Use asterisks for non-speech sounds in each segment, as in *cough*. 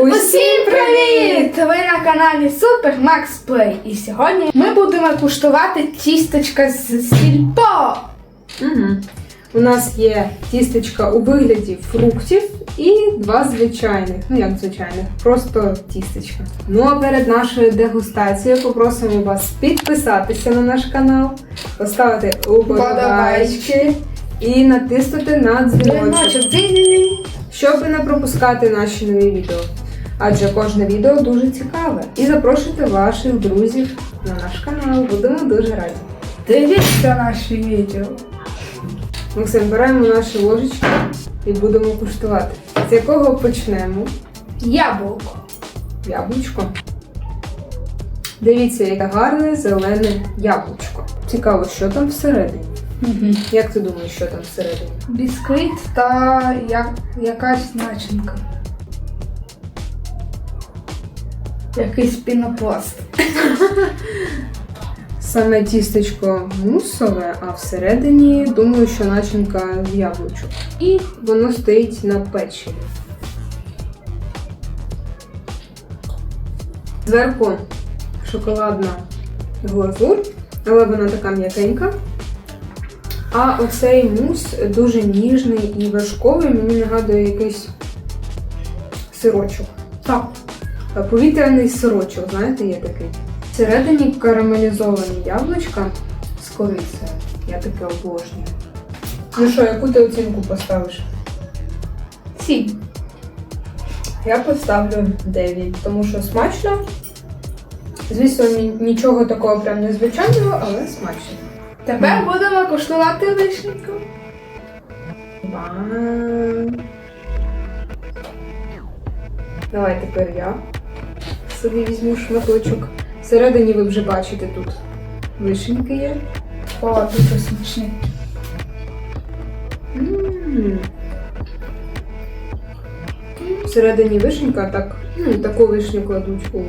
Усім привіт! Ви на каналі Super Max Play. І сьогодні ми будемо куштувати тістечка з сільпо. Угу. У нас є тістечка у вигляді фруктів і два звичайних. Ну як звичайних, просто тістечка. Ну а перед нашою дегустацією попросимо вас підписатися на наш канал, поставити уподобайки і натиснути на дзвіночок, щоб не пропускати наші нові відео. Адже кожне відео дуже цікаве. І запрошуйте ваших друзів на наш канал. Будемо дуже раді. Дивіться наші відео. Максим, беремо наші ложечки і будемо куштувати. З якого почнемо? Яблуко. Яблучко. Дивіться, яке гарне зелене яблучко. Цікаво, що там всередині. Як ти думаєш, що там всередині? Бісквіт та як, якась начинка. Якийсь пінопласт. Саме тістечко мусове, а всередині думаю, що начинка з яблучок. І воно стоїть на печиві. Зверху шоколадна глазур, але вона така м'якенька. А оцей мус дуже ніжний і важковий, мені нагадує якийсь сирочок. Так. Е, Повітряний сирочок, знаєте, є такий. Всередині карамелізовані яблучка з корицею. Я таке обожнюю. Ну що, яку ти оцінку поставиш? Сім. Я поставлю 9, тому що смачно. Звісно, нічого такого прям незвичайного, але смачно. Тепер будемо куштувати вишеньку. Давай тепер я собі візьму шматочок. Всередині ви вже бачите тут вишеньки є. О, дуже смачний. М. Всередині вишенька, так, ну, таку вишню кладуть у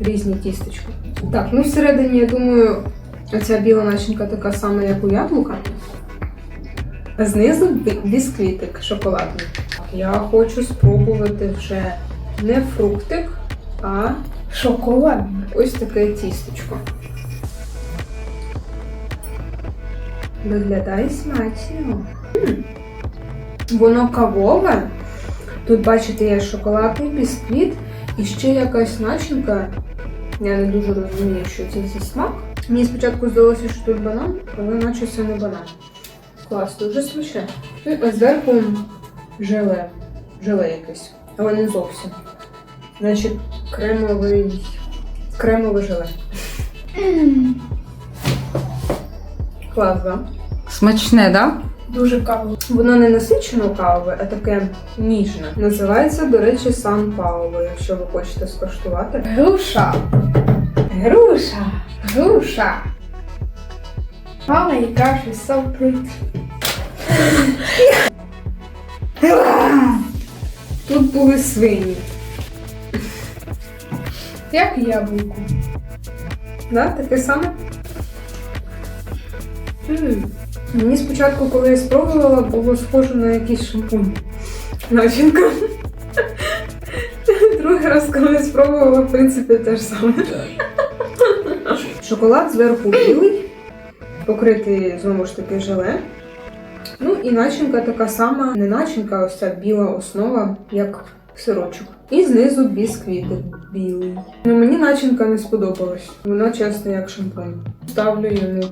різні тістечка. Так, ну всередині, я думаю, оця біла начинка така сама, як у яблука. А знизу бісквітик шоколадний. Я хочу спробувати вже не фруктик, а Шоколадний. ось таке тістечко. Виглядає смачно. Воно кавове. Тут, бачите, є шоколадний бісквіт і ще якась начинка. Я не дуже розумію, що це за смак. Мені спочатку здалося, що тут банан, але наче це не банан. Клас, дуже смачне. І ось зверху желе. Желе якесь, але не зовсім. Значить, кремовий. Кремове желе. Клас, да? Смачне, да? Дуже каву. Воно не насичено кавове, а таке ніжне. Називається, до речі, Сан Пауло, якщо ви хочете скуштувати. Груша. Груша. Груша. Мама і каже, so pretty. Тут були свині. Як яблуко. Да? Таке саме. М. Мені спочатку, коли я спробувала, було схоже на якийсь шампунь. Начинка. Другий раз, коли я спробувала, в принципі, те ж саме. Шоколад зверху білий, покритий знову ж таки желе. Ну і начинка така сама, не начинка, а ось ця біла основа, як сирочок. І знизу бісквітик білий. Ну, мені начинка не сподобалась. Вона чесно як шампунь. Ставлю йому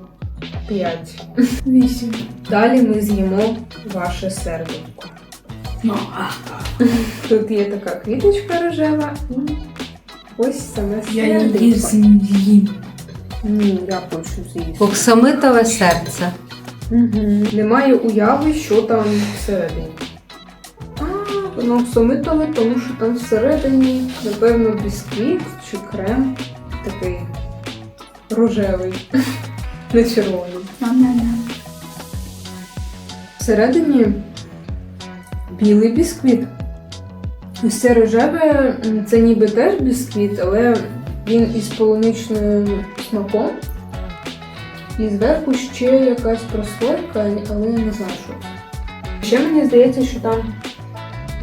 5. Вісім. Далі ми з'їмо ваше серденько. Ну, Тут є така квіточка рожева і ось саме я її з'їм. Ні, я хочу з'їсти. Оксамитове серце. Угу. Немає уяви, що там всередині. Воно всомитове, тому що там всередині, напевно, бісквіт чи крем такий рожевий, *laughs* не червоний. Всередині білий бісквіт. Ось це рожеве, це ніби теж бісквіт, але він із полуничним смаком. І зверху ще якась прослойка, але я не знаю, що. Ще мені здається, що там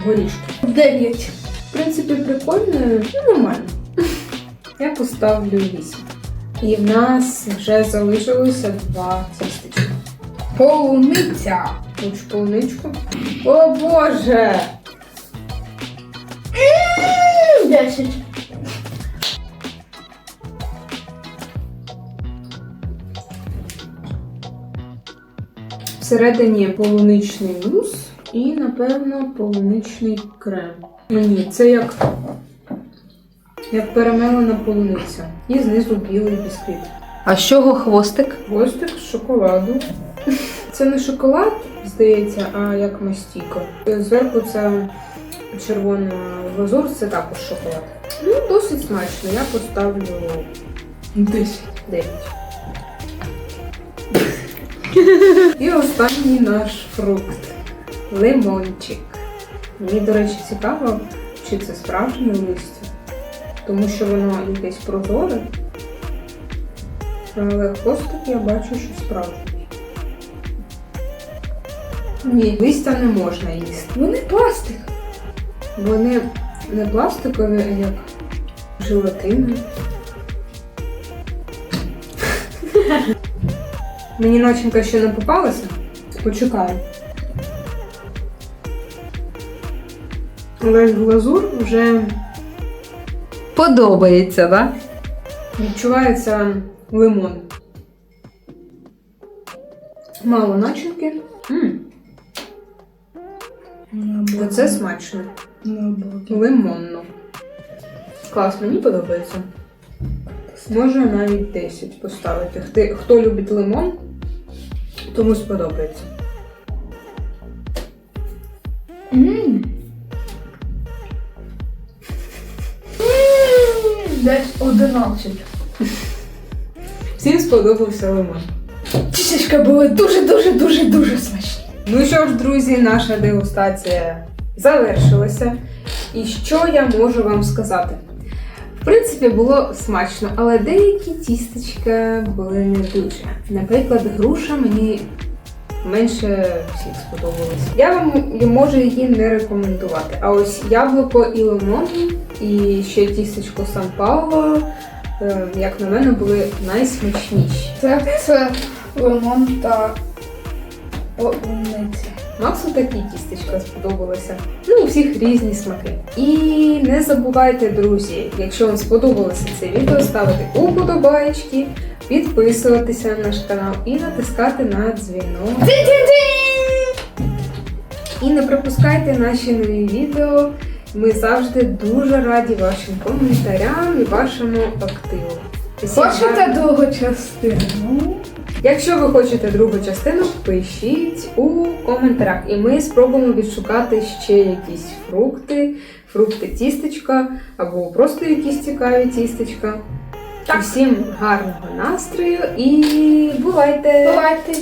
горішки. Дев'ять. В принципі, прикольно, ну нормально. Я поставлю 8. І в нас вже залишилося два тістечка. Полуниця. Хочу полуничку. О боже! Десять. Всередині полуничний мус і, напевно, полуничний крем. Ні, це як, як перемелена полуниця. І знизу білий бісквіт. А з чого хвостик? Гостик з шоколаду. Це не шоколад, здається, а як мастіка. Зверху це червона глазур, це також шоколад. Ну, досить смачно. Я поставлю Десять. 9. І останній наш фрукт лимончик. Мені, до речі, цікаво, чи це справжнє листя, тому що воно якесь прозоре. Але хвостик я бачу, що справжній. Ні, листя не можна їсти. Вони пластик. Вони не пластикові, а як желатин. *laughs* Мені начинка ще не попалася. Почекаю. Але глазур вже Подобається, да? відчувається лимон. Мало начинки. М, Оце смачно. Лимонно. Клас, мені подобається. Можу навіть 10 поставити. Хти- Хто любить лимон, тому сподобається. М. Десь одинадцять. Всім сподобався лимон. Тістечка були дуже-дуже-дуже-дуже смачні. Ну що ж, друзі, наша дегустація завершилася. І що я можу вам сказати? В принципі, було смачно, але деякі тістечка були не дуже. Наприклад, груша мені менше всіх сподобалась. Я вам можу її не рекомендувати. А ось яблуко і лимон, і ще тістечко Сан Пауло, е, як на мене, були найсмачніші. Це, це лимон та полуниця. Максу такі тістечка сподобалися. Ну, у всіх різні смаки. І не забувайте, друзі, якщо вам сподобалося це відео, ставити уподобаєчки, підписуватися на наш канал і натискати на дзвінок. І не пропускайте наші нові відео. Ми завжди дуже раді вашим коментарям і вашому активу. Хочете другу частину? Якщо ви хочете другу частину, пишіть у коментарях, і ми спробуємо відшукати ще якісь фрукти, фрукти тістечка або просто якісь цікаві тістечка. Так. Усім гарного настрою і бувайте! Давайте.